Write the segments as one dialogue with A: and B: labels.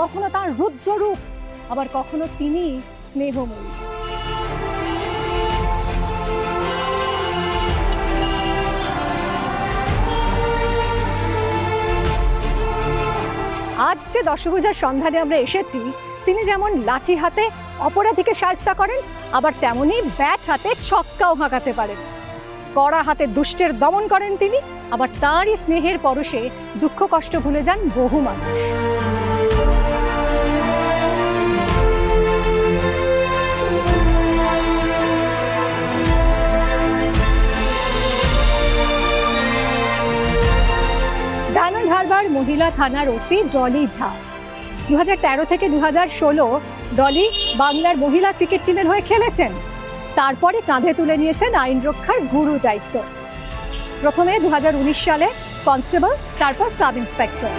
A: কখনো তার রুদ্ররূপ, আবার কখনো তিনি স্নেহময়ী। আজ যে দশভূজার সন্ধানে আমরা এসেছি, তিনি যেমন লাঠি হাতে অপরাধীকে সাজতা করেন, আবার তেমনি ব্যাট হাতে ছক্কাও হাঁকাতে পারেন। কড়া হাতে দুষ্টের দমন করেন তিনি, আবার তারই স্নেহের পরশে দুঃখ কষ্ট ভুলে যান বহু মানুষ। মহিলা থানার ওসি ডলি ঝা। দু থেকে দু ডলি বাংলার মহিলা ক্রিকেট টিমের হয়ে খেলেছেন। তারপরে কাঁধে তুলে নিয়েছেন আইন রক্ষার গুরু দায়িত্ব। প্রথমে দু সালে কনস্টেবল, তারপর সাব ইন্সপেক্টর।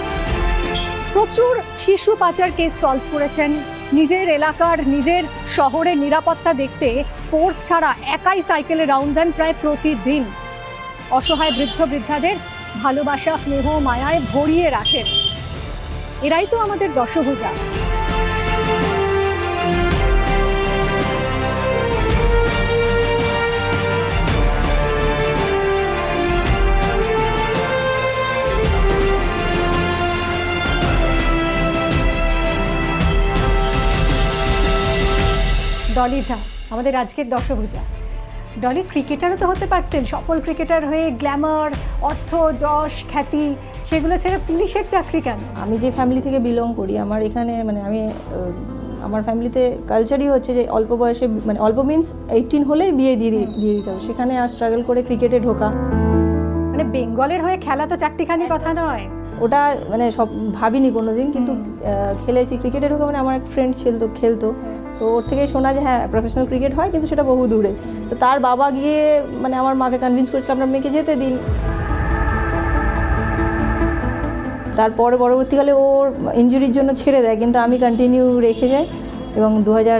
A: প্রচুর শিশু পাচার কেস সলভ করেছেন। নিজের এলাকার, নিজের শহরের নিরাপত্তা দেখতে ফোর্স ছাড়া একাই সাইকেলে রাউন্ড দেন প্রায় প্রতিদিন। অসহায় বৃদ্ধ বৃদ্ধাদের ভালোবাসা স্নেহ মায়ায় ভরিয়ে রাখেন। এরাই তো আমাদের দশভূজা। ডলি ঝা আমাদের আজকের দশভূজা। ডলি ক্রিকেটারও তো হতে পারতেন। সফল ক্রিকেটার হয়ে গ্ল্যামার, অর্থ, যশ, খ্যাতি, সেগুলো ছেড়ে পুলিশের চাকরি কেন?
B: আমি যে ফ্যামিলি থেকে বিলং করি, আমার এখানে মানে আমি আমার ফ্যামিলিতে কালচারই হচ্ছে যে অল্প বয়সে মানে অল্প মিনস এইটিন হলেই বিয়ে দিয়ে দিয়ে দিতে হবে। সেখানে আর স্ট্রাগল করে ক্রিকেটে ঢোকা।
A: মানে বেঙ্গলের হয়ে খেলা তো চারটিখানি কথা নয়।
B: ওটা মানে সব ভাবিনি কোনো দিন কিন্তু খেলেছি। ক্রিকেটে ঢোকা মানে আমার এক ফ্রেন্ড খেলতো খেলতো। তো ওর থেকে শোনা যে হ্যাঁ প্রফেশনাল ক্রিকেট হয় কিন্তু সেটা বহু দূরে। তো তার বাবা গিয়ে মানে আমার মাকে কনভিন্স করেছিল আপনার মেয়েকে যেতে দিন। তারপরে পরবর্তীকালে ওর ইঞ্জুরির জন্য ছেড়ে দেয় কিন্তু আমি কন্টিনিউ রেখে যাই। এবং দু হাজার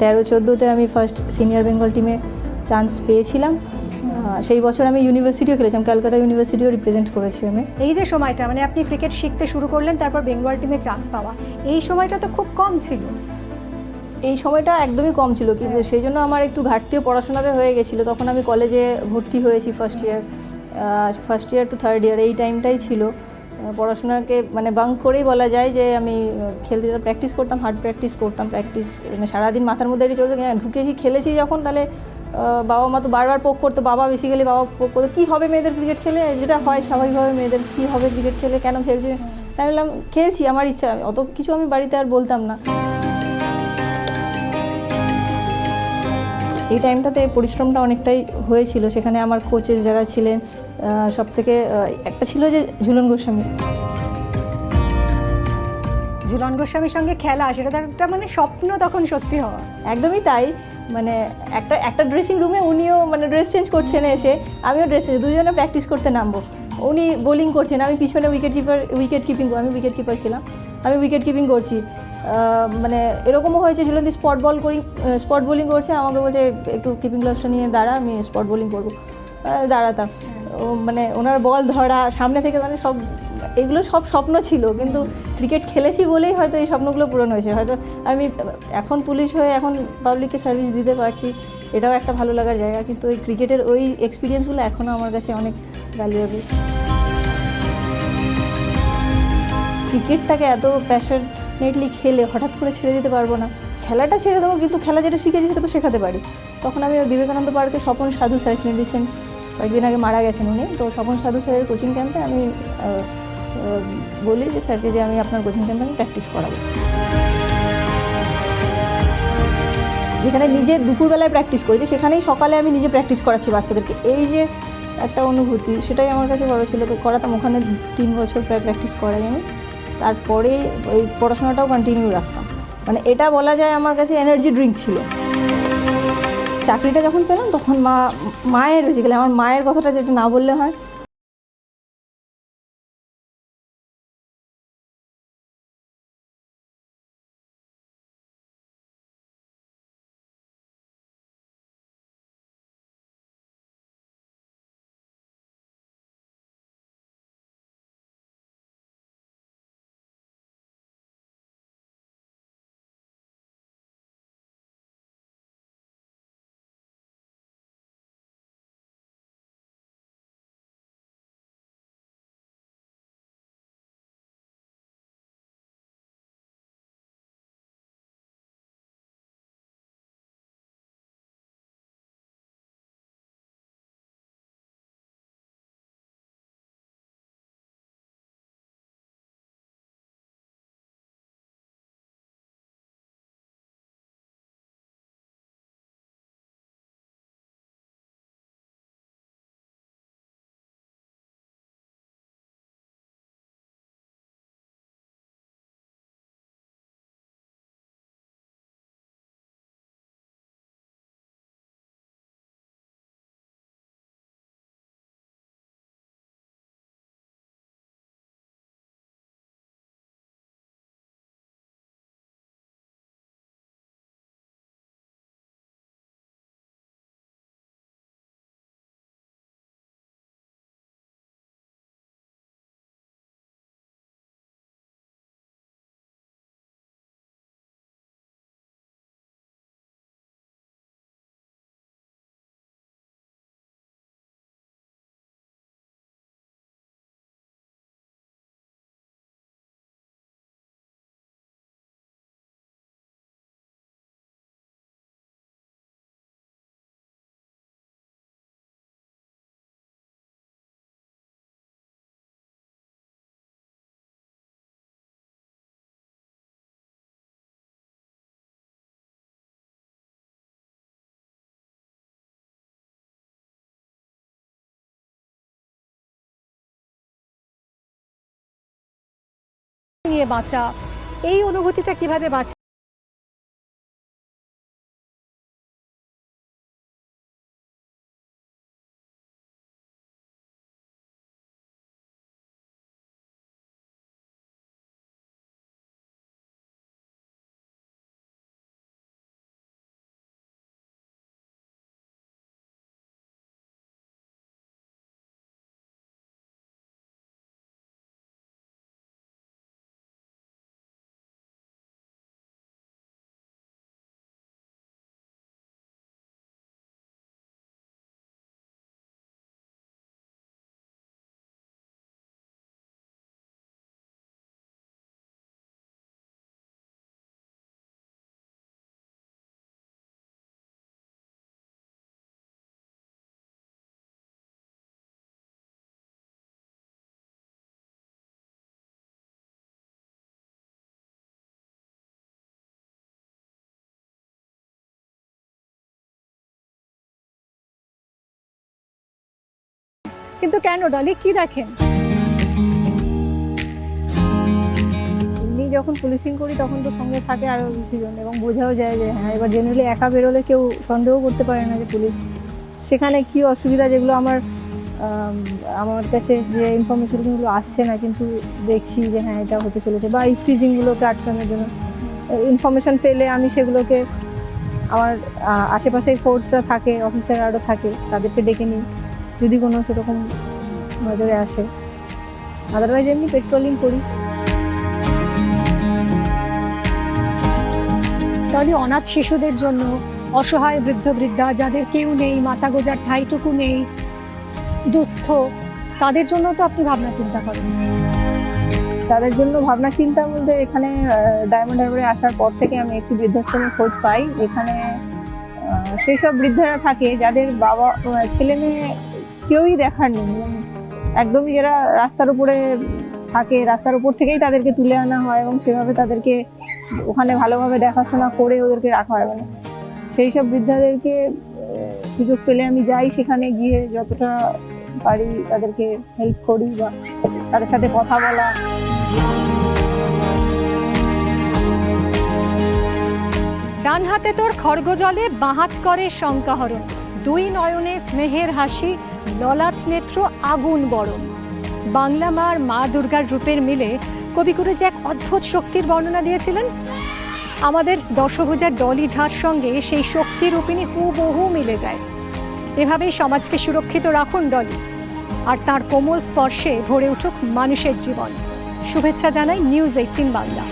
B: তেরো চোদ্দোতে আমি ফার্স্ট সিনিয়র বেঙ্গল টিমে চান্স পেয়েছিলাম। সেই বছর আমি ইউনিভার্সিটিও খেলেছিলাম ক্যালকাটা ইউনিভার্সিটিও রিপ্রেজেন্ট করেছি আমি।
A: এই যে সময়টা মানে আপনি ক্রিকেট শিখতে শুরু করলেন তারপর বেঙ্গল টিমে চান্স পাওয়া এই সময়টা তো খুব কম ছিল।
B: এই সময়টা একদমই কম ছিল কিন্তু সেই জন্য আমার একটু ঘাটতিও পড়াশোনাতে হয়ে গেছিল। তখন আমি কলেজে ভর্তি হয়েছি first year first year to third year এই টাইমটাই ছিল। পড়াশোনাকে মানে বাঙ্ক করেই বলা যায় যে আমি খেলতে প্র্যাকটিস করতাম হার্ড প্র্যাকটিস করতাম প্র্যাকটিস মানে সারাদিন মাথার মধ্যে চলতো হ্যাঁ, ঢুকেছি খেলেছি যখন তাহলে বাবা মা তো বারবার পোক করতো বাবা বেসিক্যালি বাবা পোক করতো কী হবে মেয়েদের ক্রিকেট খেলে? যেটা হয় স্বাভাবিকভাবে মেয়েদের কী হবে ক্রিকেট খেলে কেন খেলছে? আমি বললাম খেলছি আমার ইচ্ছা অত কিছু আমি বাড়িতে আর বলতাম না। এই টাইমটাতে পরিশ্রমটা অনেকটাই হয়েছিল। সেখানে আমার কোচেস যারা ছিলেন সব থেকে একটা ছিল যে ঝুলন গোস্বামী।
A: ঝুলন গোস্বামীর সঙ্গে খেলা সেটা তো একটা মানে স্বপ্ন তখন সত্যি হওয়া।
B: একদমই তাই। মানে একটা একটা ড্রেসিং রুমে উনিও মানে ড্রেস চেঞ্জ করছেন এসে, আমিও ড্রেস চেঞ্জ দুজনে প্র্যাকটিস করতে নামবো। উনি বোলিং করছেন, আমি পিছনে উইকেট কিপার উইকেট কিপিং আমি উইকেট কিপার ছিলাম, আমি উইকেট কিপিং করছি। মানে এরকমও হয়েছে ঝুলন্দি স্পট বল করি স্পট বোলিং করছে, আমাকে বলছে, একটু কিপিং গ্লাভসটা নিয়ে দাঁড়া, আমি স্পট বোলিং করব। দাঁড়াতাম। মানে ওনার বল ধরা, সামনে থেকে মানে সব এগুলো সব স্বপ্ন ছিল, কিন্তু ক্রিকেট খেলেছি বলেই হয়তো এই স্বপ্নগুলো পূরণ হয়েছে। হয়তো আমি এখন পুলিশ হয়ে এখন পাবলিককে সার্ভিস দিতে পারছি, এটাও একটা ভালো লাগার জায়গা, কিন্তু ওই ক্রিকেটের ওই এক্সপিরিয়েন্সগুলো এখনও আমার কাছে অনেক ভ্যালুয়েবল ক্রিকেটটাকে এত প্যাশনেটলি খেলে হঠাৎ করে ছেড়ে দিতে পারব না। খেলাটা ছেড়ে দেবো, কিন্তু খেলা যেটা শিখেছি সেটা তো শেখাতে পারি। তখন আমি ওই বিবেকানন্দ পার্কে স্বপন সাধু স্যার ছিলেন, রিসেন্ট কয়েকদিন আগে মারা গেছেন উনি। তো স্বপন সাধু স্যারের কোচিং ক্যাম্পে আমি বলি যে, স্যারকে যে আমি আপনার কোচিং ক্যাম্পে আমি প্র্যাকটিস করাবো। যেখানে নিজে দুপুরবেলায় প্র্যাকটিস করেছি সেখানেই সকালে আমি নিজে প্র্যাকটিস করাচ্ছি বাচ্চাদেরকে। এই যে একটা অনুভূতি, সেটাই আমার কাছে ভালো ছিল। তো করাতাম, ওখানে তিন বছর প্রায় প্র্যাকটিস করাই আমি। তারপরে ওই পড়াশোনাটাও কন্টিনিউ রাখতাম। মানে এটা বলা যায় আমার কাছে এনার্জি ড্রিঙ্ক ছিল। চাকরিটা যখন পেলাম, তখন মা, মায়ের বেসিক্যালি আমার মায়ের কথাটা যেটা না বললে হয়
A: বাঁচা। এই অনুভূতিটা কীভাবে বাঁচা? কিন্তু কেন ডলি কি দেখেন?
B: এমনি যখন পুলিশিং করি তখন তো সঙ্গে থাকে আরও জন এবং বোঝাও যায় যে হ্যাঁ এবার জেনারেলি একা বেরোলে কেউ সন্দেহ করতে পারে না যে পুলিশ সেখানে কি অসুবিধা যেগুলো আমার আমার কাছে যে ইনফরমেশনগুলো আসছে না কিন্তু দেখছি যে হ্যাঁ এটা হতে চলেছে বা এই ফ্রিজিংগুলোকে আটকানোর জন্য। ইনফরমেশন পেলে আমি সেগুলোকে আমার আহ, আশেপাশে ফোর্সরা থাকে অফিসার আরও থাকে তাদেরকে ডেকে নিই। যদি কোনো সেরকম নজরে আসে। আদারওয়াইজ এমনি পেট্রোলিং করি।
A: ডলি অনাথ শিশুদের জন্য অসহায় বৃদ্ধ বৃদ্ধা যাদের কেউ নেই মাথা গোজার ঠাইটুকু নেই দুস্থ তাদের জন্য তো আপনি ভাবনা চিন্তা করেন।
B: তাদের জন্য ভাবনা চিন্তা বলতে এখানে ডায়মন্ড হারবারে আসার পর থেকে আমি একটি বৃদ্ধাশ্রমের খোঁজ পাই। এখানে সেই সব বৃদ্ধারা থাকে যাদের বাবা ছেলে মেয়ে কেউই দেখার নেই। একদমই যারা রাস্তার উপরে থাকে, রাস্তার উপর থেকেই তাদেরকে তুলে আনা হয় এবং সেভাবে তাদেরকে ওখানে ভালোভাবে দেখাশোনা করে ওদেরকে রাখা হয়। মানে সেই সব বৃদ্ধাদেরকে সুযোগ পেলে আমি যাই সেখানে গিয়ে যতটা পারি তাদেরকে হেল্প করি বা তাদের সাথে কথা বলা।
A: ডান হাতে তোর খড়গ জলে বাহাত করে শঙ্কাহরণ। দুই নয়নে স্নেহের হাসি, ললাট নেত্র, আগুন বরণ। বাংলা মার মা দুর্গার রূপের মিলে কবিগুরু যে এক অদ্ভুত শক্তির বর্ণনা দিয়েছিলেন। আমাদের দশভুজার ডলি ঝাড় সঙ্গে সেই শক্তি রূপিণী হুবহু মিলে যায়। এভাবেই সমাজকে সুরক্ষিত রাখুন ডলি, আর তার কোমল স্পর্শে ভরে উঠুক মানুষের জীবন। শুভেচ্ছা জানাই নিউজ এইটিন বাংলা।